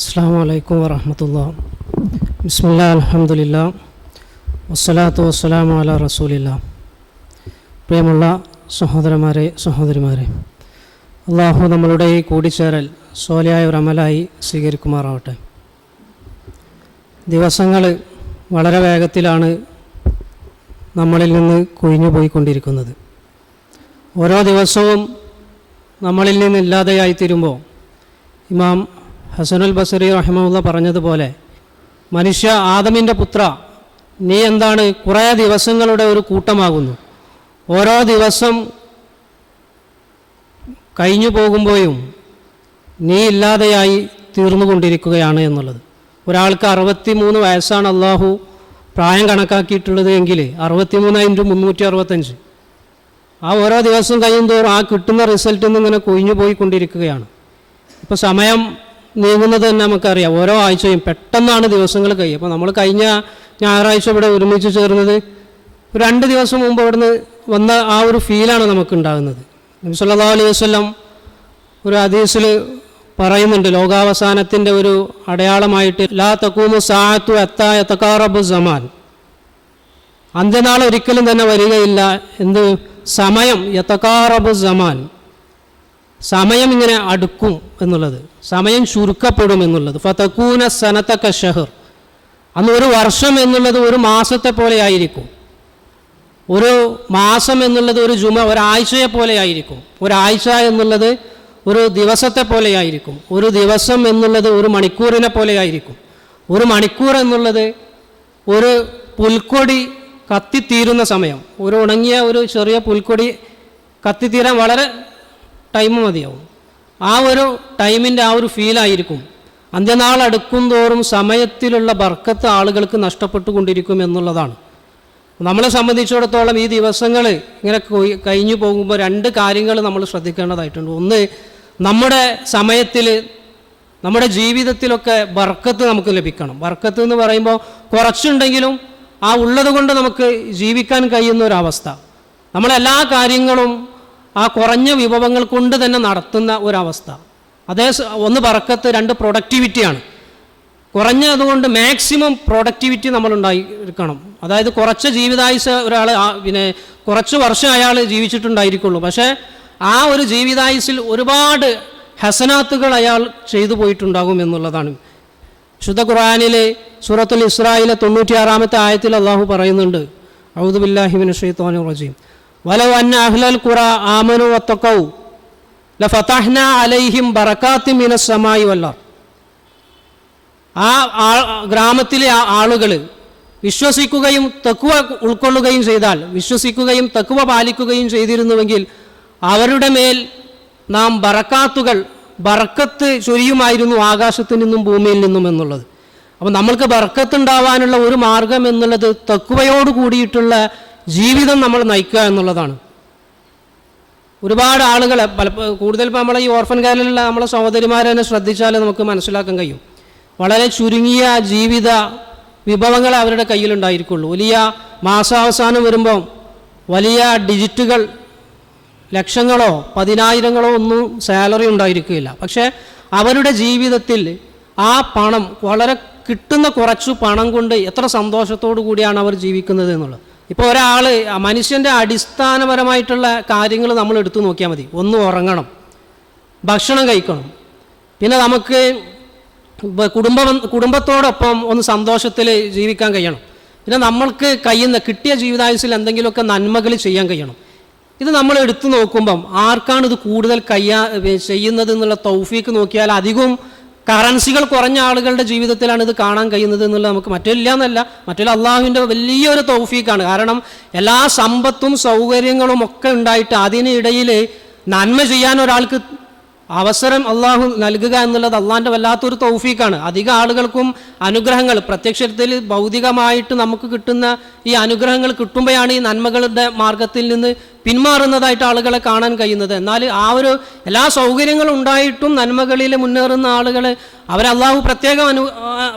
അസ്സാം വലൈക്കും ബിസ്മില്ല അലഹമുല്ല വസ്സലാത്തു വസ്സലാമു അല റസൂലില്ല. പ്രിയമുള്ള സഹോദരന്മാരെ സഹോദരിമാരെ അള്ളാഹു നമ്മളുടെ ഈ കൂടിച്ചേരൽ സോലയായ ഒരു അമലായി സ്വീകരിക്കുമാറാവട്ടെ. ദിവസങ്ങൾ വളരെ വേഗത്തിലാണ് നമ്മളിൽ നിന്ന് കുഴിഞ്ഞു പോയിക്കൊണ്ടിരിക്കുന്നത്. ഓരോ ദിവസവും നമ്മളിൽ നിന്ന് ഇല്ലാതെയായിത്തീരുമ്പോൾ ഇമാം ഹസനുൽ ബസറി റഹ്മുള്ള പറഞ്ഞതുപോലെ മനുഷ്യ ആദമിന്റെ പുത്ര നീ എന്താണ് കുറേ ദിവസങ്ങളുടെ ഒരു കൂട്ടമാകുന്നു. ഓരോ ദിവസം കഴിഞ്ഞു പോകുമ്പോഴും നീ ഇല്ലാതെയായി തീർന്നുകൊണ്ടിരിക്കുകയാണ് എന്നുള്ളത്. ഒരാൾക്ക് അറുപത്തി മൂന്ന് വയസ്സാണ് അള്ളാഹു പ്രായം കണക്കാക്കിയിട്ടുള്ളത് എങ്കിൽ അറുപത്തി മൂന്ന് ഇന്റു മുന്നൂറ്റി അറുപത്തഞ്ച് ആ ഓരോ ദിവസം കഴിയുന്തോറും ആ കിട്ടുന്ന റിസൾട്ടിൽ നിന്ന് ഇങ്ങനെ കൊഴിഞ്ഞു പോയിക്കൊണ്ടിരിക്കുകയാണ് ഇപ്പോൾ സമയം നീങ്ങുന്നത് തന്നെ നമുക്കറിയാം. ഓരോ ആഴ്ചയും പെട്ടെന്നാണ് ദിവസങ്ങൾ കഴിയുക. അപ്പോൾ നമ്മൾ കഴിഞ്ഞ ഞായറാഴ്ച ഇവിടെ ഒരുമിച്ച് ചേർന്നത് രണ്ട് ദിവസം മുമ്പ് അവിടുന്ന് വന്ന ആ ഒരു ഫീലാണ് നമുക്കുണ്ടാകുന്നത്. നബി സല്ലല്ലാഹു അലൈഹി വസല്ലം ഒരു ഹദീസിൽ പറയുന്നുണ്ട്. ലോകാവസാനത്തിന്റെ ഒരു അടയാളമായിട്ട് ലാ തക്കൂമു സാത്തു എത്തായ തക്കാറബു സമാൻ. അന്ത്യനാൾ ഒരിക്കലും തന്നെ വരികയില്ല. എന്ത്? സമയം യത്തക്കാറബു സമാൻ. സമയം ഇങ്ങനെ അടുക്കും എന്നുള്ളത്. സമയം ചുരുക്കപ്പെടും എന്നുള്ളത്. ഫതക്കൂന സനത്തക്ക ഷഹർ. അന്ന് ഒരു വർഷം എന്നുള്ളത് ഒരു മാസത്തെ പോലെ ആയിരിക്കും. ഒരു മാസം എന്നുള്ളത് ഒരു ജുമ ഒരാഴ്ചയെ പോലെ ആയിരിക്കും. ഒരാഴ്ച എന്നുള്ളത് ഒരു ദിവസത്തെ പോലെ ആയിരിക്കും. ഒരു ദിവസം എന്നുള്ളത് ഒരു മണിക്കൂറിനെ പോലെ ആയിരിക്കും. ഒരു മണിക്കൂർ എന്നുള്ളത് ഒരു പുൽക്കൊടി കത്തിത്തീരുന്ന സമയം. ഒരു ഉണങ്ങിയ ഒരു ചെറിയ പുൽക്കൊടി കത്തിത്തീരാൻ വളരെ ടൈം മതിയാവും. ആ ഒരു ടൈമിന്റെ ആ ഒരു ഫീലായിരിക്കും അന്ത്യനാൾ അടുക്കും തോറും സമയത്തിലുള്ള ബർക്കത്ത് ആളുകൾക്ക് നഷ്ടപ്പെട്ടുകൊണ്ടിരിക്കും എന്നുള്ളതാണ്. നമ്മളെ സംബന്ധിച്ചിടത്തോളം ഈ ദിവസങ്ങൾ ഇങ്ങനെ കഴിഞ്ഞു പോകുമ്പോൾ രണ്ട് കാര്യങ്ങൾ നമ്മൾ ശ്രദ്ധിക്കേണ്ടതായിട്ടുണ്ട്. ഒന്ന് നമ്മുടെ സമയത്തിൽ നമ്മുടെ ജീവിതത്തിലൊക്കെ ബർക്കത്ത് നമുക്ക് ലഭിക്കണം. ബർക്കത്ത് എന്ന് പറയുമ്പോൾ കുറച്ചുണ്ടെങ്കിലും ആ ഉള്ളത് കൊണ്ട് നമുക്ക് ജീവിക്കാൻ കഴിയുന്ന ഒരവസ്ഥ നമ്മളെല്ലാ കാര്യങ്ങളും ആ കുറഞ്ഞ വിഭവങ്ങൾ കൊണ്ട് തന്നെ നടത്തുന്ന ഒരവസ്ഥ. അതേ ഒന്ന് പറക്കത്ത് രണ്ട് പ്രൊഡക്ടിവിറ്റിയാണ് കുറഞ്ഞതുകൊണ്ട് മാക്സിമം പ്രൊഡക്ടിവിറ്റി നമ്മൾ ഉണ്ടായിരിക്കണം. അതായത് കുറച്ച് ജീവിതായുസ് ഒരാൾ പിന്നെ കുറച്ച് വർഷം അയാൾ ജീവിച്ചിട്ടുണ്ടായിരിക്കുള്ളൂ. പക്ഷേ ആ ഒരു ജീവിതായുസിൽ ഒരുപാട് ഹസനാത്തുകൾ അയാൾ ചെയ്തു പോയിട്ടുണ്ടാകും എന്നുള്ളതാണ്. ശുദ്ധ ഖുറാനിലെ സൂറത്തുൽ ഇസ്രായിലെ തൊണ്ണൂറ്റിയാറാമത്തെ ആയത്തിൽ അള്ളാഹു പറയുന്നുണ്ട് ഔദുബില്ലാഹിബിൻ ഷെയ്ത്തോനു വലവ് അന്ന അഹ്ലൽ ഖുറ ആമനു വത്തക്കൗ ലഫതഹ്ന അലൈഹിം ബറക്കാത്തി മിനസ്സമായി വല്ലാർ ആ ഗ്രാമത്തിലെ ആളുകൾ വിശ്വസിക്കുകയും തക്കുവ ഉൾക്കൊള്ളുകയും ചെയ്താൽ വിശ്വസിക്കുകയും തക്കുവ പാലിക്കുകയും ചെയ്തിരുന്നുവെങ്കിൽ അവരുടെ മേൽ നാം ബറക്കാത്തുകൾ ബറക്കത്ത് ചൊരിയുമായിരുന്നു ആകാശത്തു നിന്നും ഭൂമിയിൽ നിന്നും എന്നുള്ളത്. അപ്പോൾ നമ്മൾക്ക് ബർക്കത്തുണ്ടാവാനുള്ള ഒരു മാർഗം എന്നുള്ളത് തക്കുവയോട് കൂടിയിട്ടുള്ള ജീവിതം നമ്മൾ നയിക്കുക എന്നുള്ളതാണ്. ഒരുപാട് ആളുകൾ പല കൂടുതൽ ഇപ്പോൾ നമ്മളെ ഈ ഓർഫൻ കാലിലുള്ള നമ്മളെ സഹോദരിമാരെ തന്നെ ശ്രദ്ധിച്ചാൽ നമുക്ക് മനസ്സിലാക്കാൻ കഴിയും. വളരെ ചുരുങ്ങിയ ജീവിത വിഭവങ്ങൾ അവരുടെ കയ്യിലുണ്ടായിരിക്കുള്ളൂ വലിയ മാസാവസാനം വരുമ്പോൾ വലിയ ഡിജിറ്റുകൾ ലക്ഷങ്ങളോ പതിനായിരങ്ങളോ ഒന്നും സാലറി ഉണ്ടായിരിക്കുകയില്ല. പക്ഷേ അവരുടെ ജീവിതത്തിൽ ആ പണം വളരെ കിട്ടുന്ന കുറച്ചു പണം കൊണ്ട് എത്ര സന്തോഷത്തോടു കൂടിയാണ് അവർ ജീവിക്കുന്നത് എന്നുള്ളത്. ഇപ്പോൾ ഒരാൾ മനുഷ്യന്റെ അടിസ്ഥാനപരമായിട്ടുള്ള കാര്യങ്ങൾ നമ്മൾ എടുത്തു നോക്കിയാൽ മതി. ഒന്ന് ഉറങ്ങണം ഭക്ഷണം കഴിക്കണം. പിന്നെ നമുക്ക് കുടുംബം കുടുംബ കുടുംബത്തോടൊപ്പം ഒന്ന് സന്തോഷത്തിൽ ജീവിക്കാൻ കഴിയണം. പിന്നെ നമ്മൾക്ക് കഴിയുന്ന കിട്ടിയ ജീവിതായുസിൽ എന്തെങ്കിലുമൊക്കെ നന്മകൾ ചെയ്യാൻ കഴിയണം. ഇത് നമ്മൾ എടുത്തു നോക്കുമ്പം ആർക്കാണ് ഇത് കൂടുതൽ കയ്യാ ചെയ്യുന്നത് എന്നുള്ള തൗഫീക്ക് നോക്കിയാൽ അധികവും കറൻസികൾ കുറഞ്ഞ ആളുകളുടെ ജീവിതത്തിലാണ് ഇത് കാണാൻ കഴിയുന്നത് എന്നുള്ളത് നമുക്ക് മറ്റില്ല എന്നല്ല. മറ്റൊരു അള്ളാഹുവിന്റെ വലിയൊരു തൗഫീക്കാണ് കാരണം എല്ലാ സമ്പത്തും സൗകര്യങ്ങളും ഒക്കെ ഉണ്ടായിട്ട് അതിനിടയിൽ നന്മ ചെയ്യാൻ ഒരാൾക്ക് അവസരം അള്ളാഹു നൽകുക എന്നുള്ളത് അള്ളാഹിന്റെ വല്ലാത്തൊരു തൗഫീക്കാണ് അധിക ആളുകൾക്കും അനുഗ്രഹങ്ങൾ പ്രത്യക്ഷത്തിൽ ഭൗതികമായിട്ട് നമുക്ക് കിട്ടുന്ന ഈ അനുഗ്രഹങ്ങൾ കിട്ടുമ്പോഴാണ് ഈ നന്മകളുടെ മാർഗത്തിൽ നിന്ന് പിന്മാറുന്നതായിട്ട് ആളുകളെ കാണാൻ കഴിയുന്നത്. എന്നാൽ ആ ഒരു എല്ലാ സൗകര്യങ്ങളും ഉണ്ടായിട്ടും നന്മകളിൽ മുന്നേറുന്ന ആളുകൾ അവരെ അള്ളാഹു പ്രത്യേകം അനു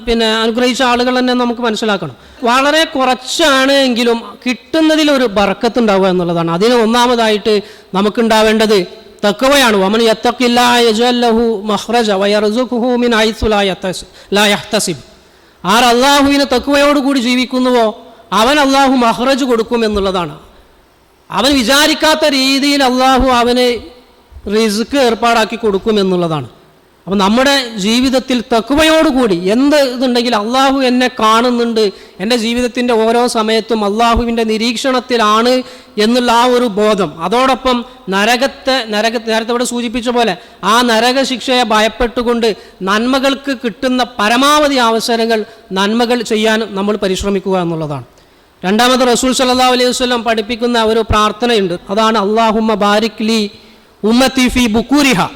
പിന്നെ അനുഗ്രഹിച്ച ആളുകൾ തന്നെ നമുക്ക് മനസ്സിലാക്കണം. വളരെ കുറച്ചാണ് എങ്കിലും കിട്ടുന്നതിൽ ഒരു ബറക്കത്തുണ്ടാവുക എന്നുള്ളതാണ്. അതിന് ഒന്നാമതായിട്ട് നമുക്കുണ്ടാവേണ്ടത് തക്കവയാണ് വമൻ യത്തക്കില്ലാഹു മഹ്റജ വയർസുഖുഹു മിൻ ഹൈത്തു ലാ യഹ്തസി- ലാ യഹ്തസിബ്. ആർ അള്ളാഹുവിനെ തക്കുവയോടുകൂടി ജീവിക്കുന്നുവോ അവൻ അള്ളാഹു മഹ്റജ് കൊടുക്കും എന്നുള്ളതാണ്. അവൻ വിചാരിക്കാത്ത രീതിയിൽ അള്ളാഹു അവനെ റിസ്ക് ഏർപ്പാടാക്കി കൊടുക്കും എന്നുള്ളതാണ്. അപ്പം നമ്മുടെ ജീവിതത്തിൽ തക്കുവയോടുകൂടി എന്ത് ഇതുണ്ടെങ്കിൽ അള്ളാഹു എന്നെ കാണുന്നുണ്ട്. എന്റെ ജീവിതത്തിന്റെ ഓരോ സമയത്തും അള്ളാഹുവിന്റെ നിരീക്ഷണത്തിലാണ് എന്നുള്ള ആ ഒരു ബോധം. അതോടൊപ്പം നരകത്തെ നരക നേരത്തെ ഇവിടെ സൂചിപ്പിച്ച പോലെ ആ നരക ശിക്ഷയെ ഭയപ്പെട്ടുകൊണ്ട് നന്മകൾക്ക് കിട്ടുന്ന പരമാവധി അവസരങ്ങൾ നന്മകൾ ചെയ്യാൻ നമ്മൾ പരിശ്രമിക്കുക എന്നുള്ളതാണ്. രണ്ടാമത് റസൂൽ സല്ലാ അലൈഹി വസ്ലം പഠിപ്പിക്കുന്ന ഒരു പ്രാർത്ഥനയുണ്ട്. അതാണ് അള്ളാഹുമ്മ ബാരിക് ലി ഫി ബുക്കൂരിഹ.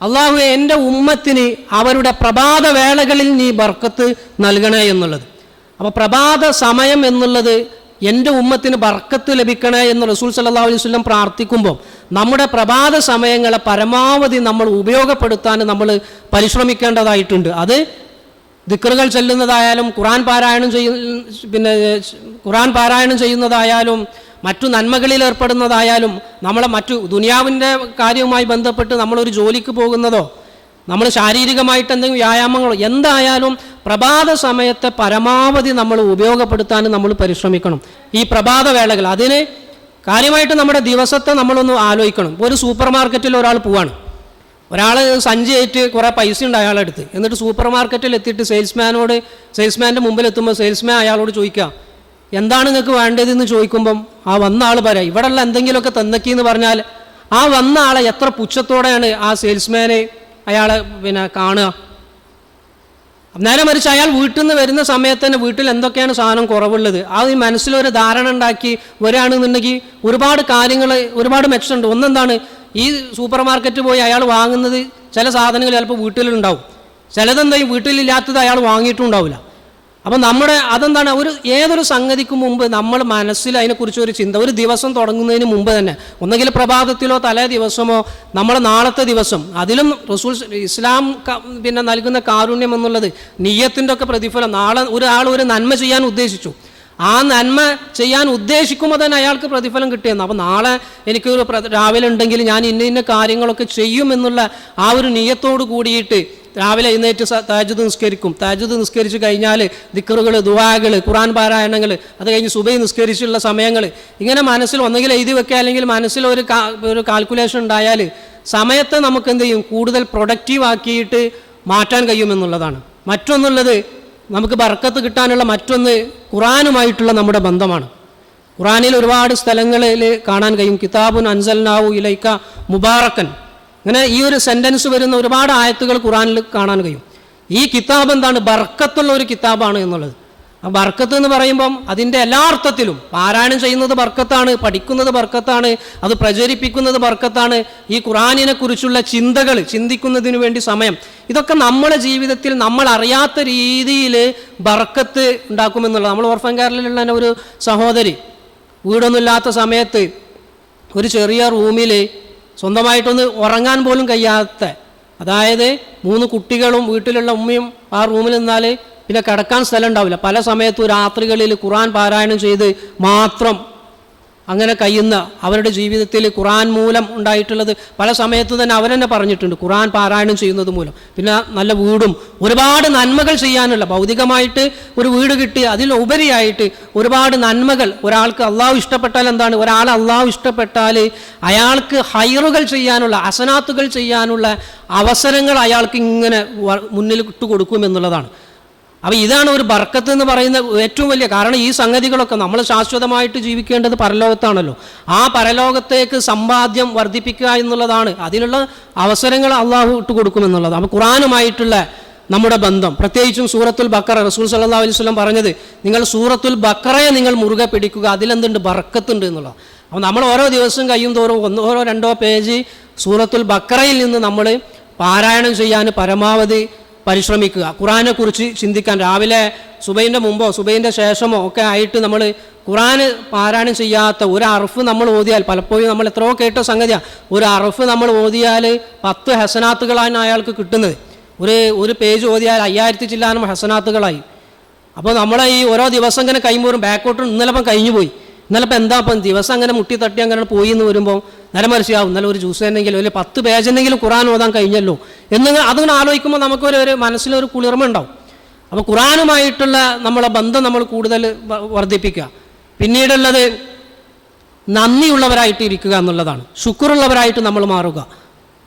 അള്ളാഹു എന്റെ ഉമ്മത്തിന് അവരുടെ പ്രഭാത വേളകളിൽ നീ ബർക്കത്ത് നൽകണേ എന്നുള്ളത്. അപ്പോൾ പ്രഭാത സമയം എന്നുള്ളത് എന്റെ ഉമ്മത്തിന് ബർക്കത്ത് ലഭിക്കണേ എന്ന് റസൂൽ സല്ലാ അലൈഹി വസ്ലം പ്രാർത്ഥിക്കുമ്പോൾ നമ്മുടെ പ്രഭാത സമയങ്ങളെ പരമാവധി നമ്മൾ ഉപയോഗപ്പെടുത്താൻ നമ്മൾ പരിശ്രമിക്കേണ്ടതായിട്ടുണ്ട്. അത് ദിക്കറുകൾ ചെല്ലുന്നതായാലും ഖുറാൻ പാരായണം ചെയ്യുന്ന പിന്നെ ഖുറാൻ പാരായണം ചെയ്യുന്നതായാലും മറ്റു നന്മകളിൽ ഏർപ്പെടുന്നതായാലും നമ്മളെ മറ്റു ദുനിയാവിന്റെ കാര്യവുമായി ബന്ധപ്പെട്ട് നമ്മളൊരു ജോലിക്ക് പോകുന്നതോ നമ്മൾ ശാരീരികമായിട്ട് എന്തെങ്കിലും വ്യായാമങ്ങളോ എന്തായാലും പ്രഭാത സമയത്തെ പരമാവധി നമ്മൾ ഉപയോഗപ്പെടുത്താൻ നമ്മൾ പരിശ്രമിക്കണം. ഈ പ്രഭാത വേളകൾ അതിന് കാര്യമായിട്ട് നമ്മുടെ ദിവസത്തെ നമ്മളൊന്ന് ആലോചിക്കണം. ഒരു സൂപ്പർ മാർക്കറ്റിൽ ഒരാൾ പോവാണ്. ഒരാൾ സഞ്ചിയായിട്ട് കുറേ പൈസ ഉണ്ട് അയാളെടുത്ത് എന്നിട്ട് സൂപ്പർ മാർക്കറ്റിൽ എത്തിയിട്ട് സെയിൽസ്മാനോട് സെയിൽസ്മാന്റെ മുമ്പിൽ എത്തുമ്പോൾ സെയിൽസ്മാൻ അയാളോട് ചോദിക്കുക എന്താണ് നിങ്ങൾക്ക് വേണ്ടതെന്ന് ചോദിക്കുമ്പം ആ വന്ന ആൾ പറയാം ഇവിടെയുള്ള എന്തെങ്കിലുമൊക്കെ തന്നക്കി എന്ന് പറഞ്ഞാൽ ആ വന്ന ആളെ എത്ര പുച്ഛത്തോടെയാണ് ആ സെയിൽസ്മാനെ അയാളെ പിന്നെ കാണുക. നേരെ മറിച്ച് അയാൾ വീട്ടിൽ നിന്ന് വരുന്ന സമയത്ത് തന്നെ വീട്ടിൽ എന്തൊക്കെയാണ് സാധനം കുറവുള്ളത്? ആ ഈ മനസ്സിലൊരു ധാരണ ഉണ്ടാക്കി വരികയാണെന്നുണ്ടെങ്കിൽ ഒരുപാട് കാര്യങ്ങൾ ഒരുപാട് മെച്ചമുണ്ട് ഒന്നെന്താണ് ഈ സൂപ്പർ മാർക്കറ്റ് പോയി അയാൾ വാങ്ങുന്നത് ചില സാധനങ്ങൾ ചിലപ്പോൾ വീട്ടിലുണ്ടാവും. ചിലതെന്തായും വീട്ടിലില്ലാത്തത് അയാൾ വാങ്ങിയിട്ടും ഉണ്ടാവില്ല അപ്പം നമ്മുടെ അതെന്താണ്? ഒരു ഏതൊരു സംഗതിക്ക് മുമ്പ് നമ്മൾ മനസ്സിൽ അതിനെക്കുറിച്ച് ഒരു ചിന്ത ഒരു ദിവസം തുടങ്ങുന്നതിന് മുമ്പ് തന്നെ ഒന്നെങ്കിൽ പ്രഭാതത്തിലോ തലേ ദിവസമോ നമ്മളെ നാളത്തെ ദിവസം അതിലും റസൂൽ ഇസ്ലാം പിന്നെ നൽകുന്ന കാരുണ്യം എന്നുള്ളത് നീയത്തിന്റെ ഒക്കെ പ്രതിഫലം നാളെ ഒരാൾ ഒരു നന്മ ചെയ്യാൻ ഉദ്ദേശിച്ചു. ആ നന്മ ചെയ്യാൻ ഉദ്ദേശിക്കുമ്പോൾ തന്നെ അയാൾക്ക് പ്രതിഫലം കിട്ടിയെന്ന്. അപ്പോൾ നാളെ എനിക്കൊരു രാവിലെ ഉണ്ടെങ്കിൽ ഞാൻ ഇന്ന ഇന്ന കാര്യങ്ങളൊക്കെ ചെയ്യും എന്നുള്ള ആ ഒരു നീയത്തോട് കൂടിയിട്ട് രാവിലെ എഴുന്നേറ്റ് താജുദ് നിസ്കരിക്കും. താജുദ് നിസ്കരിച്ച് കഴിഞ്ഞാൽ ദിക്കറുകൾ ദുവാകൾ ഖുറാൻ പാരായണങ്ങൾ അത് കഴിഞ്ഞ് സുബൈ നിസ്കരിച്ചുള്ള സമയങ്ങൾ ഇങ്ങനെ മനസ്സിൽ ഒന്നെങ്കിൽ എഴുതി വെക്കുക അല്ലെങ്കിൽ മനസ്സിൽ ഒരു ഒരു കാൽക്കുലേഷൻ ഉണ്ടായാൽ സമയത്തെ നമുക്ക് എന്ത് ചെയ്യും? കൂടുതൽ പ്രൊഡക്റ്റീവ് ആക്കിയിട്ട് മാറ്റാൻ കഴിയുമെന്നുള്ളതാണ് മറ്റൊന്നുള്ളത് നമുക്ക് ബർക്കത്ത് കിട്ടാനുള്ള മറ്റൊന്ന് ഖുറാനുമായിട്ടുള്ള നമ്മുടെ ബന്ധമാണ്. ഖുറാനിൽ ഒരുപാട് സ്ഥലങ്ങളിൽ കാണാൻ കഴിയും. കിതാബുൻ അൻസൽനാവു ഇലൈക്ക മുബാറക്കൻ. ഇങ്ങനെ ഈ ഒരു സെന്റൻസ് വരുന്ന ഒരുപാട് ആയത്തുകൾ ഖുറാനിൽ കാണാൻ കഴിയും. ഈ കിതാബ് എന്താണ്? ബർക്കത്തുള്ള ഒരു കിതാബാണ് എന്നുള്ളത്. ആ ബർക്കത്ത് എന്ന് പറയുമ്പം അതിന്റെ എല്ലാ അർത്ഥത്തിലും പാരായണം ചെയ്യുന്നത് ബർക്കത്താണ് പഠിക്കുന്നത് ബർക്കത്താണ് അത് പ്രചരിപ്പിക്കുന്നത് ബർക്കത്താണ് ഈ ഖുറാനിനെ കുറിച്ചുള്ള ചിന്തകൾ ചിന്തിക്കുന്നതിന് വേണ്ടി സമയം. ഇതൊക്കെ നമ്മുടെ ജീവിതത്തിൽ നമ്മൾ അറിയാത്ത രീതിയിൽ ബർക്കത്ത് ഉണ്ടാക്കുമെന്നുള്ളത്. നമ്മൾ ഓർഫൻ കേരളയിലുള്ള ഒരു സഹോദരി വീടൊന്നുമില്ലാത്ത സമയത്ത് ഒരു ചെറിയ റൂമിൽ സ്വന്തമായിട്ടൊന്ന് ഉറങ്ങാൻ പോലും കഴിയാത്ത അതായത് മൂന്ന് കുട്ടികളും വീട്ടിലുള്ള ഉമ്മയും ആ റൂമിൽ നിന്നാൽ പിന്നെ കിടക്കാൻ സ്ഥലം ഉണ്ടാവില്ല. പല സമയത്തും രാത്രികളിൽ ഖുറാൻ പാരായണം ചെയ്ത് മാത്രം അങ്ങനെ കഴിയുന്ന അവരുടെ ജീവിതത്തിൽ ഖുറാൻ മൂലം ഉണ്ടായിട്ടുള്ളത് പല സമയത്ത് തന്നെ അവരെന്നെ പറഞ്ഞിട്ടുണ്ട്. ഖുറാൻ പാരായണം ചെയ്യുന്നത് മൂലം. പിന്നെ നല്ല വീടും ഒരുപാട് നന്മകൾ ചെയ്യാനുള്ള ഭൗതികമായിട്ട് ഒരു വീട് കിട്ടി അതിലുപരിയായിട്ട് ഒരുപാട് നന്മകൾ ഒരാൾക്ക് അള്ളാഹു ഇഷ്ടപ്പെട്ടാൽ എന്താണ്? ഒരാൾ അള്ളാഹു ഇഷ്ടപ്പെട്ടാൽ അയാൾക്ക് ഹൈറുകൾ ചെയ്യാനുള്ള അസനാത്തുകൾ ചെയ്യാനുള്ള അവസരങ്ങൾ അയാൾക്ക് ഇങ്ങനെ മുന്നിൽ ഇട്ടുകൊടുക്കും കൊടുക്കുമെന്നുള്ളതാണ് അപ്പോൾ ഇതാണ് ഒരു ബർക്കത്ത് എന്ന് പറയുന്ന ഏറ്റവും വലിയ കാരണം ഈ സംഗതികളൊക്കെ നമ്മൾ ശാശ്വതമായിട്ട് ജീവിക്കേണ്ടത് പരലോകത്താണല്ലോ. ആ പരലോകത്തേക്ക് സമ്പാദ്യം വർദ്ധിപ്പിക്കുക എന്നുള്ളതാണ്. അതിനുള്ള അവസരങ്ങൾ അള്ളാഹു ഇട്ട് കൊടുക്കുമെന്നുള്ളത് അപ്പോൾ ഖുറാനുമായിട്ടുള്ള നമ്മുടെ ബന്ധം. പ്രത്യേകിച്ചും സൂറത്തുൽ ബക്കറ. റസൂൽ സല്ലാ അലൈഹി സ്വലം പറഞ്ഞത് നിങ്ങൾ സൂറത്തുൽ ബക്കറയെ നിങ്ങൾ മുറുകെ പിടിക്കുക. അതിലെന്തുണ്ട്? ബർക്കത്തുണ്ട് എന്നുള്ളത് അപ്പോൾ നമ്മൾ ഓരോ ദിവസവും കഴിയും തോറും ഒന്നോ ഓരോ രണ്ടോ പേജ് സൂറത്തുൽ ബക്കറയിൽ നിന്ന് നമ്മൾ പാരായണം ചെയ്യാൻ പരമാവധി പരിശ്രമിക്കുക. ഖുറാനെ കുറിച്ച് ചിന്തിക്കാൻ രാവിലെ സുബൈന്റെ മുമ്പോ സുബൈന്റെ ശേഷമോ ഒക്കെ ആയിട്ട് നമ്മൾ ഖുറാൻ പാരായണം ചെയ്യാത്ത ഒരു അറഫ് നമ്മൾ ഓതിയാൽ പലപ്പോഴും നമ്മൾ എത്രയോ കേട്ട സംഗതിയാണ് ഒരു അറഫ് നമ്മൾ ഓതിയാൽ പത്ത് ഹസനാത്തുകളാണ് അയാൾക്ക് കിട്ടുന്നത്. ഒരു ഒരു പേജ് ഓതിയാൽ അയ്യായിരത്തി ചില്ലാനും ഹസനാത്തുകളായി. അപ്പോൾ നമ്മളെ ഈ ഓരോ ദിവസം ഇങ്ങനെ കഴിയുമ്പോഴും ബാക്കോട്ട് ഇന്നലെ കഴിഞ്ഞു പോയി ഇന്നലെ ഇപ്പം എന്താ ഇപ്പം ദിവസം അങ്ങനെ മുട്ടി തട്ടി അങ്ങനെ പോയി എന്ന് വരുമ്പോൾ നല്ല മനസ്സിലാവും ഇന്നലെ ഒരു ജ്യൂസ് തന്നെങ്കിലും അല്ലെങ്കിൽ പത്ത് പേജെന്നെങ്കിലും ഖുറാൻ ഓതാൻ കഴിഞ്ഞല്ലോ എന്നിങ്ങനെ അതിങ്ങനെ ആലോചിക്കുമ്പോൾ നമുക്കൊരു ഒരു മനസ്സിലൊരു കുളിർമ ഉണ്ടാവും. അപ്പോൾ ഖുറാനുമായിട്ടുള്ള നമ്മളെ ബന്ധം നമ്മൾ കൂടുതൽ വർദ്ധിപ്പിക്കുക. പിന്നീടുള്ളത് നന്ദിയുള്ളവരായിട്ട് ഇരിക്കുക എന്നുള്ളതാണ്. ശുക്രുള്ളവരായിട്ട് നമ്മൾ മാറുക.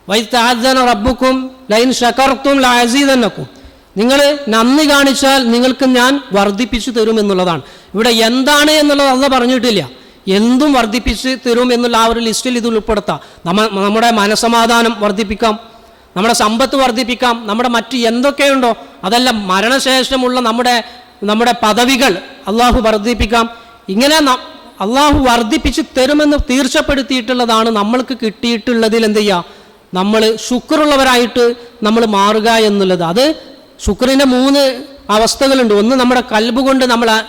വൈ താജന റബ്ബുക്കും ലൈൻ ഷക്കർത്തും ലാസീതന്നക്കും നിങ്ങൾ നന്ദി കാണിച്ചാൽ നിങ്ങൾക്ക് ഞാൻ വർദ്ധിപ്പിച്ചു തരും എന്നുള്ളതാണ്. ഇവിടെ എന്താണ് എന്നുള്ളത് അന്ന് പറഞ്ഞിട്ടില്ല. എന്തും വർദ്ധിപ്പിച്ച് തരും എന്നുള്ള ആ ഒരു ലിസ്റ്റിൽ ഇത് ഉൾപ്പെടുത്താം. നമ്മ നമ്മുടെ മനസമാധാനം വർദ്ധിപ്പിക്കാം. നമ്മുടെ സമ്പത്ത് വർദ്ധിപ്പിക്കാം. നമ്മുടെ മറ്റ് എന്തൊക്കെയുണ്ടോ അതെല്ലാം മരണശേഷമുള്ള നമ്മുടെ നമ്മുടെ പദവികൾ അള്ളാഹു വർദ്ധിപ്പിക്കാം. ഇങ്ങനെ അള്ളാഹു വർദ്ധിപ്പിച്ച് തരുമെന്ന് തീർച്ചപ്പെടുത്തിയിട്ടുള്ളതാണ് നമ്മൾക്ക് കിട്ടിയിട്ടുള്ളതിൽ എന്ത് ചെയ്യുക നമ്മൾ ശുക്രുള്ളവരായിട്ട് നമ്മൾ മാറുക എന്നുള്ളത്. അത് ശുക്രിന്റെ മൂന്ന് അവസ്ഥകളുണ്ട്. ഒന്ന് നമ്മുടെ കൽബ് കൊണ്ട് നമ്മൾ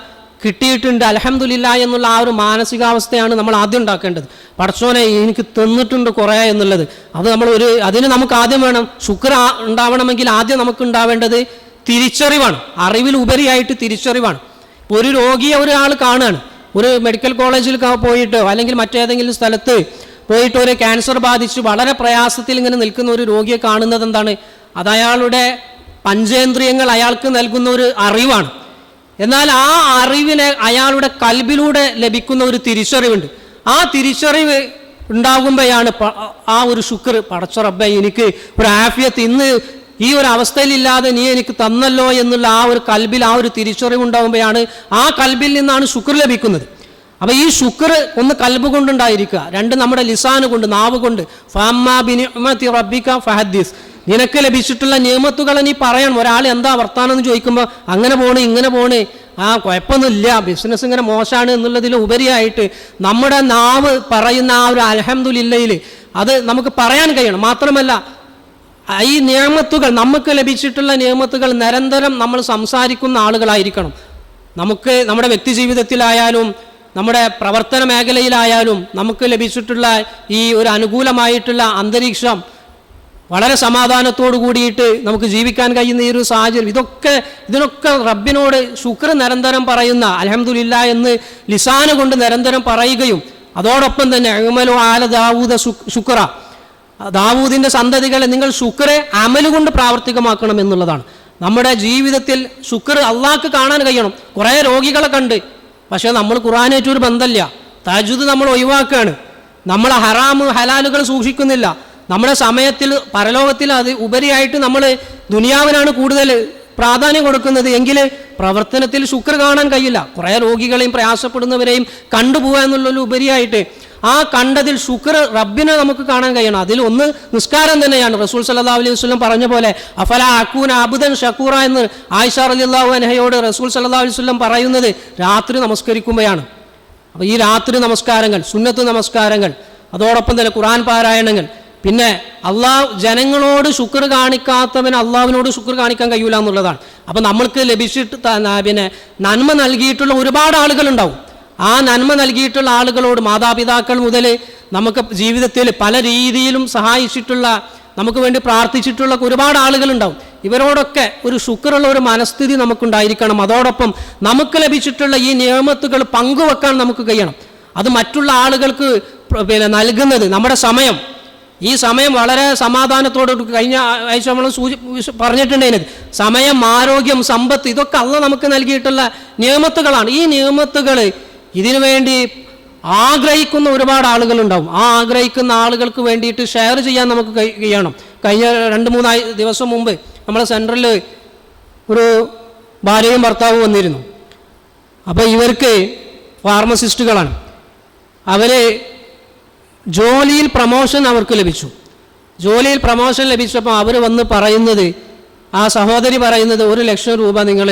കിട്ടിയിട്ടുണ്ട് അലഹമുല്ല എന്നുള്ള ആ ഒരു മാനസികാവസ്ഥയാണ് നമ്മൾ ആദ്യം ഉണ്ടാക്കേണ്ടത്. പടച്ചോനെ എനിക്ക് തന്നിട്ടുണ്ട് കുറേ എന്നുള്ളത്. അത് നമ്മൾ ഒരു അതിന് നമുക്ക് ആദ്യം വേണം ശുക്ര ഉണ്ടാവണമെങ്കിൽ ആദ്യം നമുക്ക് ഉണ്ടാവേണ്ടത് തിരിച്ചറിവാണ്. അറിവിൽ ഉപരിയായിട്ട് തിരിച്ചറിവാണ്. ഇപ്പോൾ ഒരു രോഗിയെ ഒരാൾ കാണുകയാണ്. ഒരു മെഡിക്കൽ കോളേജിൽ പോയിട്ട് അല്ലെങ്കിൽ മറ്റേതെങ്കിലും സ്ഥലത്ത് പോയിട്ട് ഒരു ക്യാൻസർ ബാധിച്ച് വളരെ പ്രയാസത്തിൽ ഇങ്ങനെ നിൽക്കുന്ന ഒരു രോഗിയെ കാണുന്നത് എന്താണ്? അത് അയാളുടെ പഞ്ചേന്ദ്രിയങ്ങൾ അയാൾക്ക് നൽകുന്ന ഒരു അറിവാണ്. എന്നാൽ ആ അറിവിനെ അയാളുടെ കൽബിലൂടെ ലഭിക്കുന്ന ഒരു തിരിച്ചറിവുണ്ട്. ആ തിരിച്ചറിവ് ഉണ്ടാകുമ്പോഴാണ് ആ ഒരു ശുക്ർ പടച്ച റബ്ബെ എനിക്ക് ഒരു ആഫിയത്ത് ഇന്ന് ഈ ഒരു അവസ്ഥയിലില്ലാതെ നീ എനിക്ക് തന്നല്ലോ എന്നുള്ള ആ ഒരു കൽബിൽ ആ ഒരു തിരിച്ചറിവ് ഉണ്ടാകുമ്പോഴാണ് ആ കൽബിൽ നിന്നാണ് ശുക്ർ ലഭിക്കുന്നത്. അപ്പൊ ഈ ശുക്ർ ഒന്ന് കൽബ് കൊണ്ടുണ്ടായിരിക്കുക. രണ്ട് നമ്മുടെ ലിസാന് കൊണ്ട് നാവ് കൊണ്ട്. ഫാമ്മാ ബിനിഅ്മതി റബ്ബിക ഫഹദ്ദിസ്. നിനക്ക് ലഭിച്ചിട്ടുള്ള നിയമത്തുകൾ നീ പറയണം. ഒരാൾ എന്താ വർത്താനം എന്ന് ചോദിക്കുമ്പോൾ അങ്ങനെ പോണേ ഇങ്ങനെ പോണേ. ആ കുഴപ്പമൊന്നുമില്ല. ബിസിനസ് ഇങ്ങനെ മോശമാണ് എന്നുള്ളതിൽ ഉപരിയായിട്ട് നമ്മുടെ നാവ് പറയുന്ന ആ ഒരു അലഹമുല്ലയിൽ അത് നമുക്ക് പറയാൻ കഴിയണം. മാത്രമല്ല ഈ നിയമത്തുകൾ നമുക്ക് ലഭിച്ചിട്ടുള്ള നിയമത്തുകൾ നിരന്തരം നമ്മൾ സംസാരിക്കുന്ന ആളുകളായിരിക്കണം. നമുക്ക് നമ്മുടെ വ്യക്തി ജീവിതത്തിലായാലും നമ്മുടെ പ്രവർത്തന മേഖലയിലായാലും നമുക്ക് ലഭിച്ചിട്ടുള്ള ഈ ഒരു അനുകൂലമായിട്ടുള്ള അന്തരീക്ഷം വളരെ സമാധാനത്തോടു കൂടിയിട്ട് നമുക്ക് ജീവിക്കാൻ കഴിയുന്ന ഈ ഒരു സാഹചര്യം. ഇതൊക്കെ ഇതിനൊക്കെ റബ്ബിനോട് ശുക്ര നിരന്തരം പറയുന്ന അലഹമുല്ല എന്ന് ലിസാന കൊണ്ട് നിരന്തരം പറയുകയും അതോടൊപ്പം തന്നെ അഹ്മലു ആല ദാവൂദ ശുക്- ശുക്ര. ദാവൂദിന്റെ സന്തതികളെ നിങ്ങൾ ശുക്രെ അമലുകൊണ്ട് പ്രാവർത്തികമാക്കണം എന്നുള്ളതാണ്. നമ്മുടെ ജീവിതത്തിൽ ശുക്ർ അള്ളാഹ്ക്ക് കാണാൻ കഴിയണം. കുറേ രോഗികളെ കണ്ട്. പക്ഷേ നമ്മൾ ഖുറാനായിട്ടൊരു ബന്ധമില്ല താജുദ് നമ്മൾ ഒഴിവാക്കുകയാണ് നമ്മൾ ഹറാമ് ഹലാലുകൾ സൂക്ഷിക്കുന്നില്ല. നമ്മുടെ സമയത്തിൽ പരലോകത്തിൽ അത് ഉപരിയായിട്ട് നമ്മൾ ദുനിയാവിനാണ് കൂടുതൽ പ്രാധാന്യം കൊടുക്കുന്നത്. എങ്കിൽ പ്രവർത്തനത്തിൽ ശുക്ർ കാണാൻ കഴിയില്ല. കുറേ രോഗികളെയും പ്രയാസപ്പെടുന്നവരെയും കണ്ടുപോകുക എന്നുള്ളൊരു ഉപരിയായിട്ട് ആ കണ്ടതിൽ ശുക്ർ റബ്ബിനെ നമുക്ക് കാണാൻ കഴിയണം. അതിൽ ഒന്ന് നിസ്കാരം തന്നെയാണ്. റസൂൽ സല്ലാ അലൈഹി വസ്ലം പറഞ്ഞ പോലെ അഫല അക്കൂൻ അബുദൻ ഷക്കൂറ എന്ന് ആയിഷ അലിയല്ലാഹു അനഹയോട് റസൂൽ സല്ലാ അലൈഹി വസ്ലം പറയുന്നത് രാത്രി നമസ്കരിക്കുമ്പോഴാണ്. അപ്പോൾ ഈ രാത്രി നമസ്കാരങ്ങൾ സുന്നത്ത് നമസ്കാരങ്ങൾ അതോടൊപ്പം തന്നെ ഖുറാൻ പാരായണങ്ങൾ പിന്നെ അള്ളാഹ് ജനങ്ങളോട് ശുക്ർ കാണിക്കാത്തവന് അള്ളാഹുവിനോട് ശുക്ർ കാണിക്കാൻ കഴിയൂല എന്നുള്ളതാണ്. അപ്പം നമ്മൾക്ക് ലഭിച്ചിട്ട് പിന്നെ നന്മ നൽകിയിട്ടുള്ള ഒരുപാട് ആളുകളുണ്ടാവും. ആ നന്മ നൽകിയിട്ടുള്ള ആളുകളോട് മാതാപിതാക്കൾ മുതൽ നമുക്ക് ജീവിതത്തിൽ പല രീതിയിലും സഹായിച്ചിട്ടുള്ള നമുക്ക് വേണ്ടി പ്രാർത്ഥിച്ചിട്ടുള്ള ഒരുപാട് ആളുകളുണ്ടാവും. ഇവരോടൊക്കെ ഒരു ശുക്രുള്ള ഒരു മനസ്ഥിതി നമുക്കുണ്ടായിരിക്കണം. അതോടൊപ്പം നമുക്ക് ലഭിച്ചിട്ടുള്ള ഈ നിയമത്തുകൾ പങ്കുവെക്കാൻ നമുക്ക് കഴിയണം. അത് മറ്റുള്ള ആളുകൾക്ക് പിന്നെ നൽകുന്നത് നമ്മുടെ സമയം. ഈ സമയം വളരെ സമാധാനത്തോട് കഴിഞ്ഞ ആഴ്ച നമ്മൾ സൂചി പറഞ്ഞിട്ടുണ്ട് സമയം ആരോഗ്യം സമ്പത്ത് ഇതൊക്കെ അല്ല നമുക്ക് നൽകിയിട്ടുള്ള നിയമത്തുകളാണ്. ഈ നിയമത്തുകൾ ഇതിനു വേണ്ടി ആഗ്രഹിക്കുന്ന ഒരുപാട് ആളുകളുണ്ടാവും. ആ ആഗ്രഹിക്കുന്ന ആളുകൾക്ക് വേണ്ടിയിട്ട് ഷെയർ ചെയ്യാൻ നമുക്ക് കഴിയണം. കഴിഞ്ഞ രണ്ട് മൂന്നായി ദിവസം മുമ്പ് നമ്മളെ സെൻട്രലിൽ ഒരു ഭാര്യയും ഭർത്താവും വന്നിരുന്നു. അപ്പോൾ ഇവർക്ക് ഫാർമസിസ്റ്റുകളാണ് അവർ ജോലിയിൽ പ്രമോഷൻ അവർക്ക് ലഭിച്ചു. ജോലിയിൽ പ്രമോഷൻ ലഭിച്ചപ്പോൾ അവർ വന്ന് പറയുന്നത് ആ സഹോദരി പറയുന്നത് ഒരു ലക്ഷം രൂപ നിങ്ങൾ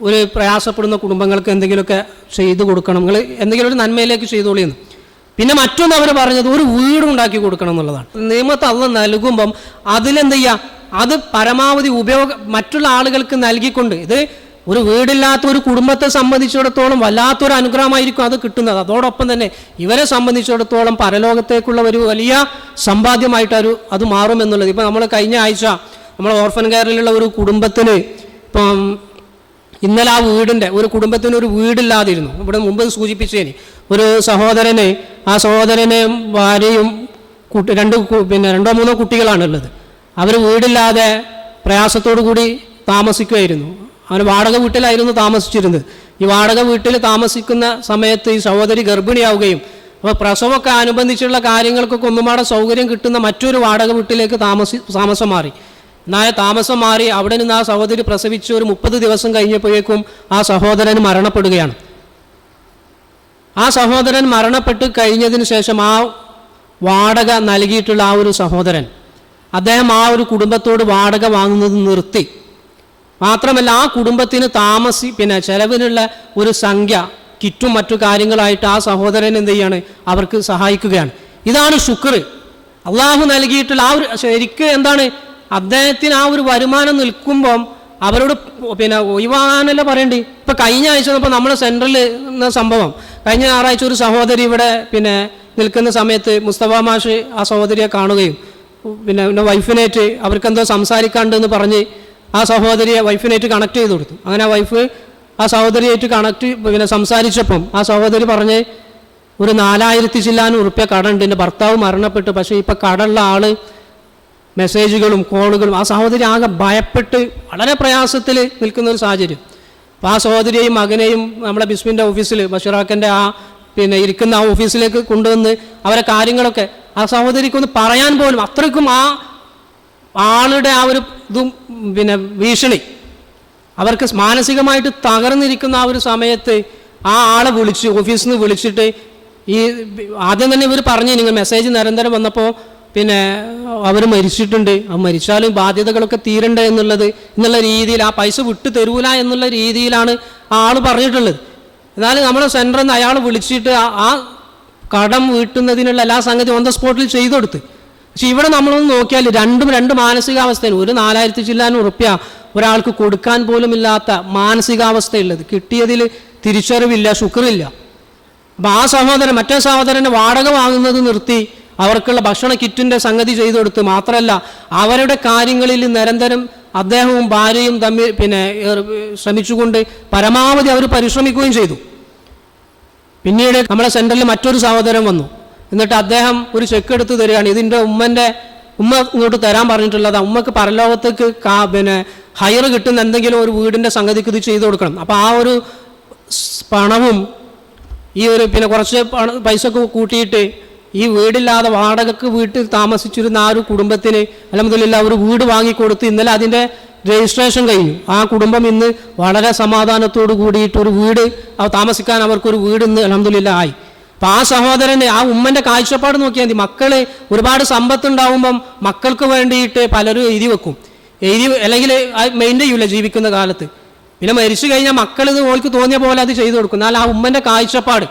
ഒരു പ്രയാസപ്പെടുന്ന കുടുംബങ്ങൾക്ക് എന്തെങ്കിലുമൊക്കെ ചെയ്തു കൊടുക്കണം. നിങ്ങൾ എന്തെങ്കിലും ഒരു നന്മയിലേക്ക് ചെയ്തോളിയെന്ന് പിന്നെ മറ്റൊന്ന് അവർ പറഞ്ഞത് ഒരു വീട് ഉണ്ടാക്കി കൊടുക്കണം എന്നുള്ളതാണ്. നിയമത്തെ അള്ള നൽകുമ്പം അതിലെന്ത് ചെയ്യുക അത് പരമാവധി ഉപയോഗ മറ്റുള്ള ആളുകൾക്ക് നൽകിക്കൊണ്ട് ഇത് ഒരു വീടില്ലാത്ത ഒരു കുടുംബത്തെ സംബന്ധിച്ചിടത്തോളം വല്ലാത്തൊരു അനുഗ്രഹമായിരിക്കും അത് കിട്ടുന്നത്. അതോടൊപ്പം തന്നെ ഇവരെ സംബന്ധിച്ചിടത്തോളം പരലോകത്തേക്കുള്ള ഒരു വലിയ സമ്പാദ്യമായിട്ട് ഒരു അത് മാറും എന്നുള്ളത് ഇപ്പം നമ്മൾ കഴിഞ്ഞ ആഴ്ച നമ്മൾ ഓർഫൻ കെയറിലുള്ള ഒരു കുടുംബത്തിന് ഇപ്പം ഇന്നലെ ആ വീടിന്റെ ഒരു കുടുംബത്തിന് ഒരു വീടില്ലാതിരുന്നു. ഇവിടെ മുമ്പ് സൂചിപ്പിച്ചേനി. ഒരു സഹോദരനെ ആ സഹോദരനെയും ഭാര്യയും കുട്ടി രണ്ട് പിന്നെ രണ്ടോ മൂന്നോ കുട്ടികളാണുള്ളത്. അവർ വീടില്ലാതെ പ്രയാസത്തോടു കൂടി താമസിക്കുമായിരുന്നു അവന് വാടക വീട്ടിലായിരുന്നു താമസിച്ചിരുന്നത്. ഈ വാടക വീട്ടിൽ താമസിക്കുന്ന സമയത്ത് ഈ സഹോദരി ഗർഭിണിയാവുകയും അപ്പോൾ പ്രസവമൊക്കെ അനുബന്ധിച്ചുള്ള കാര്യങ്ങൾക്കൊക്കെ ഒന്നുമാടെ സൗകര്യം കിട്ടുന്ന മറ്റൊരു വാടക വീട്ടിലേക്ക് താമസി താമസം മാറി. എന്നാൽ താമസം മാറി അവിടെ നിന്ന് ആ സഹോദരി പ്രസവിച്ച് ഒരു മുപ്പത് ദിവസം കഴിഞ്ഞപ്പോഴേക്കും ആ സഹോദരൻ മരണപ്പെടുകയാണ്. ആ സഹോദരൻ മരണപ്പെട്ട് കഴിഞ്ഞതിന് ശേഷം ആ വാടക നൽകിയിട്ടുള്ള ആ ഒരു സഹോദരൻ അദ്ദേഹം ആ ഒരു കുടുംബത്തോട് വാടക വാങ്ങുന്നത് നിർത്തി. മാത്രമല്ല ആ കുടുംബത്തിന് താമസി പിന്നെ ചെലവിനുള്ള ഒരു സംഖ്യ കിറ്റും മറ്റു കാര്യങ്ങളായിട്ട് ആ സഹോദരൻ എന്ത് ചെയ്യാണ്? അവർക്ക് സഹായിക്കുകയാണ്. ഇതാണ് ശുക്ർ. അള്ളാഹു നൽകിയിട്ടുള്ള ആ ഒരു ശരിക്ക് എന്താണ്? അദ്ദേഹത്തിന് ആ ഒരു വരുമാനം നിൽക്കുമ്പം അവരോട് പിന്നെ ഒഴിവാകാനല്ല പറയണ്ടേ? ഇപ്പൊ കഴിഞ്ഞ ആഴ്ച ഇപ്പോൾ നമ്മുടെ സെൻട്രലിൽ സംഭവം. കഴിഞ്ഞ ഞായറാഴ്ച ഒരു സഹോദരി ഇവിടെ പിന്നെ നിൽക്കുന്ന സമയത്ത് മുസ്തഫ മാഷ് ആ സഹോദരിയെ കാണുകയും പിന്നെ വൈഫിനേറ്റ് അവർക്കെന്തോ സംസാരിക്കാണ്ടെന്ന് പറഞ്ഞ് ആ സഹോദരിയെ വൈഫിനായിട്ട് കണക്ട് ചെയ്ത് കൊടുത്തു. അങ്ങനെ ആ വൈഫ് ആ സഹോദരിയായിട്ട് കണക്ട് പിന്നെ സംസാരിച്ചപ്പം ആ സഹോദരി പറഞ്ഞ് ഒരു നാലായിരത്തി ചില്ലാനും ഉറുപ്പ്യ കടണ്ട്. എന്റെ ഭർത്താവ് മരണപ്പെട്ടു. പക്ഷേ ഇപ്പം കടള്ള ആൾ മെസ്സേജുകളും കോളുകളും ആ സഹോദരി ആകെ ഭയപ്പെട്ട് വളരെ പ്രയാസത്തിൽ നിൽക്കുന്ന ഒരു സാഹചര്യം. അപ്പോൾ ആ സഹോദരിയെയും മകനെയും നമ്മുടെ ബിസ്മിന്റെ ഓഫീസിൽ ബഷീറാക്കന്റെ ആ പിന്നെ ഇരിക്കുന്ന ആ ഓഫീസിലേക്ക് കൊണ്ടുവന്ന് അവരെ കാര്യങ്ങളൊക്കെ ആ സഹോദരിക്കൊന്ന് പറയാൻ പോലും അത്രയ്ക്കും ആ ആളുടെ ആ ഒരു ഇതും പിന്നെ ഭീഷണി. അവർക്ക് മാനസികമായിട്ട് തകർന്നിരിക്കുന്ന ആ ഒരു സമയത്ത് ആ ആളെ വിളിച്ച് ഓഫീസിൽ നിന്ന് വിളിച്ചിട്ട് ഈ ആദ്യം തന്നെ ഇവർ പറഞ്ഞു നിങ്ങൾ മെസ്സേജ് നിരന്തരം വന്നപ്പോൾ പിന്നെ അവർ മരിച്ചിട്ടുണ്ട്. ആ മരിച്ചാലും ബാധ്യതകളൊക്കെ തീരണ്ടേ എന്നുള്ളത് എന്നുള്ള രീതിയിൽ ആ പൈസ വിട്ടു തരൂല എന്നുള്ള രീതിയിലാണ് ആ ആൾ പറഞ്ഞിട്ടുള്ളത്. എന്നാലും നമ്മുടെ സെന്ററിൽ നിന്ന് അയാൾ വിളിച്ചിട്ട് ആ- കടം വീട്ടുന്നതിനുള്ള എല്ലാ സംഗതി ഓൺ ദ സ്പോട്ടിൽ ചെയ്തു കൊടുത്ത്. പക്ഷെ ഇവിടെ നമ്മളൊന്ന് നോക്കിയാൽ രണ്ടും രണ്ട് മാനസികാവസ്ഥയിൽ ഒരു നാലായിരത്തി ചില്ലാനും ഉറുപ്പ്യ ഒരാൾക്ക് കൊടുക്കാൻ പോലും ഇല്ലാത്ത മാനസികാവസ്ഥയുള്ളത്. കിട്ടിയതിൽ തിരിച്ചറിവില്ല ശുക്രില്ല. അപ്പം ആ സഹോദരൻ മറ്റേ സഹോദരന് വാടക വാങ്ങുന്നത് നിർത്തി അവർക്കുള്ള ഭക്ഷണ കിറ്റിന്റെ സംഗതി ചെയ്തു കൊടുത്ത് മാത്രമല്ല അവരുടെ കാര്യങ്ങളിൽ നിരന്തരം അദ്ദേഹവും ഭാര്യയും തമ്മിൽ പിന്നെ ശ്രമിച്ചുകൊണ്ട് പരമാവധി അവർ പരിശ്രമിക്കുകയും ചെയ്തു. പിന്നീട് നമ്മുടെ സെന്ററിൽ മറ്റൊരു സഹോദരൻ വന്നു. എന്നിട്ട് അദ്ദേഹം ഒരു ചെക്ക് എടുത്ത് തരികയാണ്. ഇതിന്റെ ഉമ്മന്റെ ഉമ്മ ഇങ്ങോട്ട് തരാൻ പറഞ്ഞിട്ടുള്ളതാണ്. ഉമ്മക്ക് പരലോകത്തേക്ക് കാ പിന്നെ ഹയർ കിട്ടുന്ന എന്തെങ്കിലും ഒരു വീടിന്റെ സംഗതിക്ക് ഇത് ചെയ്തു കൊടുക്കണം. അപ്പോൾ ആ ഒരു പണവും ഈ ഒരു പിന്നെ കുറച്ച് പൈസ കൂട്ടിയിട്ട് ഈ വീടില്ലാതെ വാടകക്ക് വീട്ടിൽ താമസിച്ചിരുന്ന ആ ഒരു കുടുംബത്തിന് അലഹമില്ല ഒരു വീട് വാങ്ങിക്കൊടുത്ത് ഇന്നലെ അതിന്റെ രജിസ്ട്രേഷൻ കഴിഞ്ഞു. ആ കുടുംബം ഇന്ന് വളരെ സമാധാനത്തോടു കൂടിയിട്ട് ഒരു വീട് താമസിക്കാൻ അവർക്കൊരു വീട് ഇന്ന് അലഹമില്ല ആയി. അപ്പം ആ സഹോദരന് ആ ഉമ്മന്റെ കാഴ്ചപ്പാട് നോക്കിയാൽ മതി. മക്കൾ ഒരുപാട് സമ്പത്ത് ഉണ്ടാവുമ്പം മക്കൾക്ക് വേണ്ടിയിട്ട് പലരും എഴുതി വെക്കും. എഴുതി അല്ലെങ്കിൽ മെയിന്റെ ചെയ്യൂല ജീവിക്കുന്ന കാലത്ത്. പിന്നെ മരിച്ചു കഴിഞ്ഞാൽ മക്കൾ ഇത് ഓൾക്ക് തോന്നിയ പോലെ അത് ചെയ്തു കൊടുക്കും. എന്നാൽ ആ ഉമ്മന്റെ കാഴ്ചപ്പാട്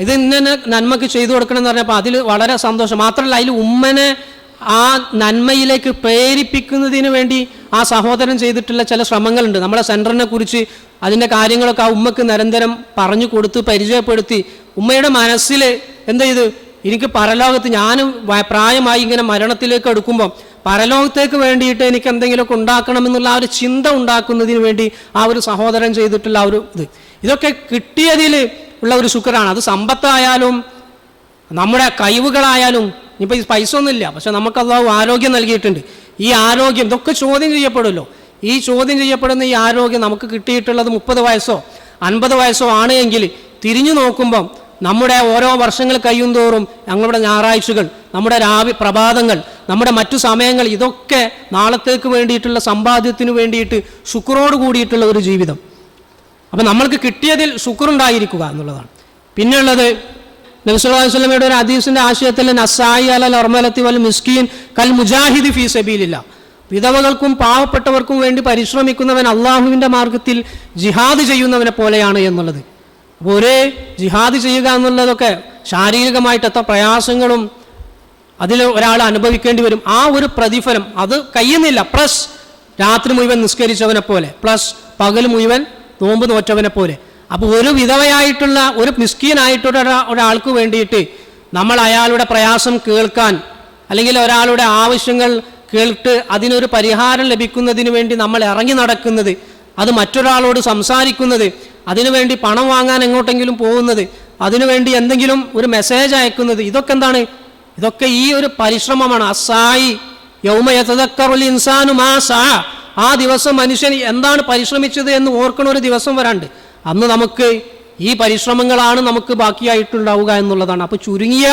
ഇത് ഇന്നെ നന്മക്ക് ചെയ്തു കൊടുക്കണം എന്ന് പറഞ്ഞപ്പോൾ അതിൽ വളരെ സന്തോഷം. മാത്രമല്ല അതിൽ ഉമ്മനെ ആ നന്മയിലേക്ക് പ്രേരിപ്പിക്കുന്നതിന് വേണ്ടി ആ സഹോദരൻ ചെയ്തിട്ടുള്ള ചില ശ്രമങ്ങളുണ്ട്. നമ്മുടെ സെന്ററിനെ കുറിച്ച് അതിന്റെ കാര്യങ്ങളൊക്കെ ആ ഉമ്മക്ക് നിരന്തരം പറഞ്ഞു കൊടുത്ത് പരിചയപ്പെടുത്തി. ഉമ്മയുടെ മനസ്സിൽ എന്താ ചെയ്ത് എനിക്ക് പരലോകത്ത് ഞാനും പ്രായമായി ഇങ്ങനെ മരണത്തിലേക്ക് എടുക്കുമ്പോൾ പരലോകത്തേക്ക് വേണ്ടിയിട്ട് എനിക്ക് എന്തെങ്കിലുമൊക്കെ ഉണ്ടാക്കണമെന്നുള്ള ആ ഒരു ചിന്ത ഉണ്ടാക്കുന്നതിന് വേണ്ടി ആ ഒരു സഹോദരൻ ചെയ്തിട്ടുള്ള ആ ഒരു ഇത്. ഇതൊക്കെ കിട്ടിയതിൽ ഉള്ള ഒരു ശുക്രാണ്. അത് സമ്പത്തായാലും നമ്മുടെ കഴിവുകളായാലും ഇപ്പം ഈ പൈസ ഒന്നുമില്ല. പക്ഷെ നമുക്ക് അള്ളാഹു ആരോഗ്യം നൽകിയിട്ടുണ്ട്. ഈ ആരോഗ്യം ഇതൊക്കെ ചോദ്യം ചെയ്യപ്പെടുമല്ലോ. ഈ ചോദ്യം ചെയ്യപ്പെടുന്ന ഈ ആരോഗ്യം നമുക്ക് കിട്ടിയിട്ടുള്ളത് മുപ്പത് വയസ്സോ അൻപത് വയസ്സോ ആണ് എങ്കിൽ തിരിഞ്ഞു നോക്കുമ്പം നമ്മുടെ ഓരോ വർഷങ്ങൾ കഴിയും തോറും ഞങ്ങളുടെ ഞായറാഴ്ചകൾ നമ്മുടെ രാവി പ്രഭാതങ്ങൾ നമ്മുടെ മറ്റു സമയങ്ങൾ ഇതൊക്കെ നാളത്തേക്ക് വേണ്ടിയിട്ടുള്ള സമ്പാദ്യത്തിന് വേണ്ടിയിട്ട് ശുക്രോട് കൂടിയിട്ടുള്ള ഒരു ജീവിതം. അപ്പം നമ്മൾക്ക് കിട്ടിയതിൽ ശുക്രുണ്ടായിരിക്കുക എന്നുള്ളതാണ്. പിന്നെയുള്ളത് നബിസ്വല്ലാസ്ലമയുടെ ഒരു അദീസിന്റെ ആശയത്തിൽ നസായി അല ലർമലത്തി വൽ മിസ്കീൻ കൽ മുജാഹിദ് ഫീ സബീലില്ല വിധവകൾക്കും പാവപ്പെട്ടവർക്കും വേണ്ടി പരിശ്രമിക്കുന്നവൻ അള്ളാഹുവിന്റെ മാർഗത്തിൽ ജിഹാദ് ചെയ്യുന്നവനെ പോലെയാണ് എന്നുള്ളത്. അപ്പോൾ ഒരേ ജിഹാദ് ചെയ്യുക എന്നുള്ളതൊക്കെ ശാരീരികമായിട്ട് എത്ര പ്രയാസങ്ങളും അതിൽ ഒരാൾ അനുഭവിക്കേണ്ടി വരും. ആ ഒരു പ്രതിഫലം അത് കഴിയുന്നില്ല. പ്ലസ് രാത്രി മുഴുവൻ നിസ്കരിച്ചവനെ പോലെ പ്ലസ് പകൽ മുഴുവൻ നോമ്പ് നോറ്റവനെ പോലെ. അപ്പോൾ ഒരു വിധവയായിട്ടുള്ള ഒരു മിസ്കീനായിട്ടുള്ള ഒരാ- ഒരാൾക്ക് വേണ്ടിയിട്ട് നമ്മൾ അയാളുടെ പ്രയാസം കേൾക്കാൻ അല്ലെങ്കിൽ ഒരാളുടെ ആവശ്യങ്ങൾ കേട്ട് അതിനൊരു പരിഹാരം ലഭിക്കുന്നതിന് വേണ്ടി നമ്മൾ ഇറങ്ങി നടക്കുന്നത് അത് മറ്റൊരാളോട് സംസാരിക്കുന്നത് അതിനുവേണ്ടി പണം വാങ്ങാൻ എങ്ങോട്ടെങ്കിലും പോകുന്നത് അതിനുവേണ്ടി എന്തെങ്കിലും ഒരു മെസ്സേജ് അയക്കുന്നത് ഇതൊക്കെ എന്താണ്? ഇതൊക്കെ ഈ ഒരു പരിശ്രമമാണ്. അസായി യൗമയതക്കറുൽ ഇൻസാനു മാ ആ ദിവസം മനുഷ്യൻ എന്താണ് പരിശ്രമിച്ചത് എന്ന് ഓർക്കണ ഒരു ദിവസം വരാണ്ട്. അന്ന് നമുക്ക് ഈ പരിശ്രമങ്ങളാണ് നമുക്ക് ബാക്കിയായിട്ടുണ്ടാവുക എന്നുള്ളതാണ്. അപ്പോൾ ചുരുങ്ങിയ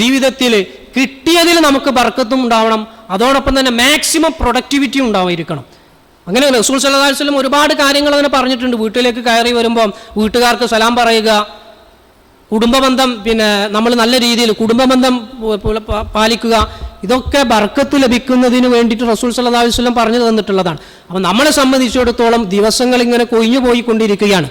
ജീവിതത്തിൽ കിട്ടിയതിൽ നമുക്ക് ബർക്കത്തും ഉണ്ടാവണം. അതോടൊപ്പം തന്നെ മാക്സിമം പ്രൊഡക്ടിവിറ്റി ഉണ്ടാവായിരിക്കണം അങ്ങനെ റസൂൽ സല്ലല്ലാഹു അലൈഹി വസല്ലം ഒരുപാട് കാര്യങ്ങൾ അങ്ങനെ പറഞ്ഞിട്ടുണ്ട്. വീട്ടിലേക്ക് കയറി വരുമ്പോൾ വീട്ടുകാർക്ക് സലാം പറയുക. കുടുംബബന്ധം പിന്നെ നമ്മൾ നല്ല രീതിയിൽ കുടുംബബന്ധം പാലിക്കുക. ഇതൊക്കെ ബർക്കത്ത് ലഭിക്കുന്നതിന് വേണ്ടിയിട്ട് റസൂൽ സല്ലല്ലാഹു അലൈഹി വസല്ലം പറഞ്ഞു തന്നിട്ടുള്ളതാണ്. അപ്പം നമ്മളെ സംബന്ധിച്ചിടത്തോളം ദിവസങ്ങൾ ഇങ്ങനെ കൊഴിഞ്ഞു പോയിക്കൊണ്ടിരിക്കുകയാണ്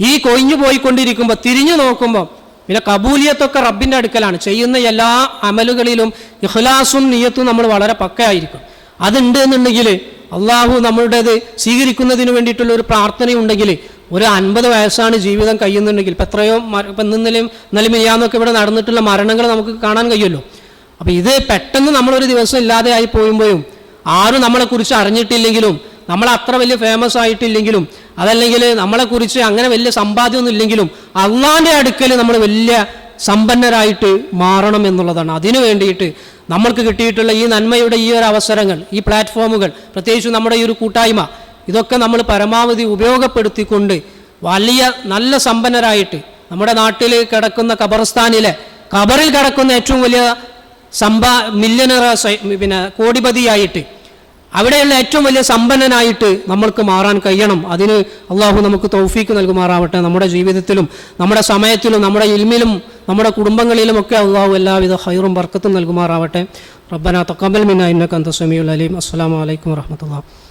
ഈ കൊഴിഞ്ഞു പോയിക്കൊണ്ടിരിക്കുമ്പോൾ തിരിഞ്ഞു നോക്കുമ്പോൾ പിന്നെ കബൂലിയത്തൊക്കെ റബ്ബിന്റെ അടുക്കലാണ്. ചെയ്യുന്ന എല്ലാ അമലുകളിലും ഇഖ്ലാസും നിയത്തും നമ്മൾ വളരെ പക്കയായിരിക്കും. അതുണ്ട് എന്നുണ്ടെങ്കിൽ അള്ളാഹു നമ്മളുടേത് സ്വീകരിക്കുന്നതിന് വേണ്ടിയിട്ടുള്ള ഒരു പ്രാർത്ഥനയുണ്ടെങ്കിൽ ഒരു അൻപത് വയസ്സാണ് ജീവിതം കഴിയുന്നുണ്ടെങ്കിൽ ഇപ്പം എത്രയോ ഇപ്പം ഇന്നലെയും ഇന്നലെ മെയ്യാന്നൊക്കെ ഇവിടെ നടന്നിട്ടുള്ള മരണങ്ങൾ നമുക്ക് കാണാൻ കഴിയുമല്ലോ. അപ്പം ഇത് പെട്ടെന്ന് നമ്മളൊരു ദിവസം ഇല്ലാതെ ആയി പോയുമ്പോഴും ആരും നമ്മളെക്കുറിച്ച് അറിഞ്ഞിട്ടില്ലെങ്കിലും നമ്മൾ അത്ര വലിയ ഫേമസ് ആയിട്ടില്ലെങ്കിലും അതല്ലെങ്കിൽ നമ്മളെക്കുറിച്ച് അങ്ങനെ വലിയ സമ്പാദ്യമൊന്നും ഇല്ലെങ്കിലും അള്ളാന്റെ അടുക്കൽ നമ്മൾ വലിയ സമ്പന്നരായിട്ട് മാറണം എന്നുള്ളതാണ്. അതിനു വേണ്ടിയിട്ട് നമ്മൾക്ക് കിട്ടിയിട്ടുള്ള ഈ നന്മയുടെ ഈ ഒരു അവസരങ്ങൾ ഈ പ്ലാറ്റ്ഫോമുകൾ പ്രത്യേകിച്ച് നമ്മുടെ ഈ ഒരു കൂട്ടായ്മ ഇതൊക്കെ നമ്മൾ പരമാവധി ഉപയോഗപ്പെടുത്തിക്കൊണ്ട് വലിയ നല്ല സമ്പന്നരായിട്ട് നമ്മുടെ നാട്ടിൽ കിടക്കുന്ന ഖബർസ്ഥാനിലെ ഖബറിൽ കിടക്കുന്ന ഏറ്റവും വലിയ സമ്പാ മില്യനറ പിന്നെ കോടിപതിയായിട്ട് അവിടെയുള്ള ഏറ്റവും വലിയ സമ്പന്നനായിട്ട് നമ്മൾക്ക് മാറാൻ കഴിയണം. അതിന് അള്ളാഹു നമുക്ക് തൗഫീക്ക് നൽകുമാറാവട്ടെ. നമ്മുടെ ജീവിതത്തിലും നമ്മുടെ സമയത്തിലും നമ്മുടെ ഇൽമിലും നമ്മുടെ കുടുംബങ്ങളിലും ഒക്കെ അള്ളാഹു എല്ലാവിധ ഹൈറും വർക്കത്തും നൽകുമാറാവട്ടെ. റബ്ബന തക്കബൽ മിന്ന ഇന്നക കന്ത സമീഉൽ അലീം. അസ്സാം വലൈക്കും വറഹ്മത്തുള്ളാഹി